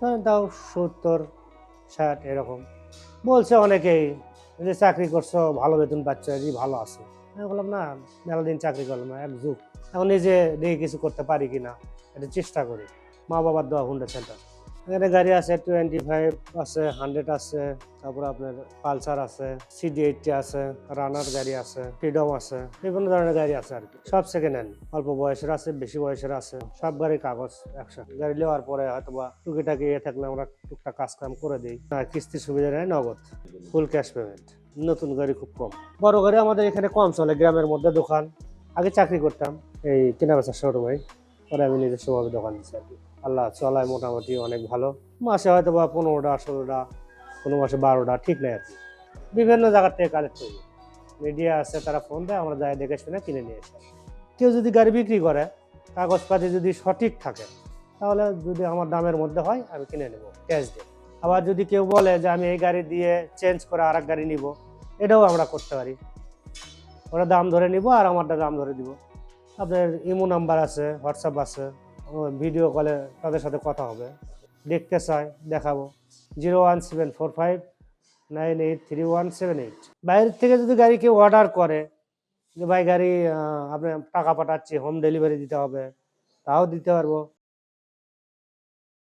ধরেন তাও সত্তর, ষাট, এরকম। বলছে অনেকেই যে চাকরি করছ, ভালো বেতন পাচ্ছ এই ভালো আছে। আমি বললাম, না মেলা দিন চাকরি করলাম না এক যুগ। এখন নিজে দেখে কিছু করতে পারি কি না এটা চেষ্টা করি। মা বাবার দেওয়া হুন্ডা সেন্টার এখানে গাড়ি আছে টোয়েন্টি ফাইভ আছে হান্ড্রেড আছে, তারপর আপনার পালসার আছে সিডি এইটটি আছে রানার গাড়ি আছে ফ্রিডম আছে, বিভিন্ন ধরনের গাড়ি আছে আর কি। সব সেকেন্ড হ্যান্ড অল্প বয়সের আছে, বেশি বয়সের আছে, সব গাড়ির কাগজ একসাথে। গাড়ি নেওয়ার পরে হয়তো বা টুকিটাকি ইয়ে থাকলে আমরা টুকটাক কাজ কাম করে দিই। কিস্তির সুবিধা নেয় নগদ ফুল ক্যাশ পেমেন্ট নতুন গাড়ি খুব কম। বড় গাড়ি আমাদের এখানে কম চলে, গ্রামের মধ্যে দোকান। আগে চাকরি করতাম, এই কেনা বেচার শোরুমে পরে আমি নিজস্বভাবে দোকান দিচ্ছি আর কি। আল্লাহ চলায় মোটামুটি অনেক ভালো। মাসে হয়তো বা পনেরোটা, ষোলোটা, কোনো মাসে বারোটা, ঠিক নেই আর কি। বিভিন্ন জায়গার থেকে কালেক্ট করি। মিডিয়া আছে, তারা ফোন দেয়, আমরা যাই দেখে শুনে কিনে নিয়ে আসি। কেউ যদি গাড়ি বিক্রি করে, কাগজপাতি যদি সঠিক থাকে, তাহলে যদি আমার দামের মধ্যে হয়, আমি কিনে নেব ক্যাশ দিয়ে। আবার যদি কেউ বলে যে আমি এই গাড়ি দিয়ে চেঞ্জ করে আর গাড়ি নিব, এটাও আমরা করতে পারি। ওরা দাম ধরে নিব আর আমারটা দাম ধরে দিব। আপনার ইমো নাম্বার আছে, হোয়াটসঅ্যাপ আছে। ভিডিও কলে তাদের সাথে কথা হবে। দেখতে চায় দেখাবো। Zero one seven four five nine eight three one seven eight. বাইরের থেকে যদি গাড়ি কেউ অর্ডার করে, যে ভাই গাড়ি আপনি টাকা পাঠাচ্ছি হোম ডেলিভারি দিতে হবে, তাও দিতে পারব।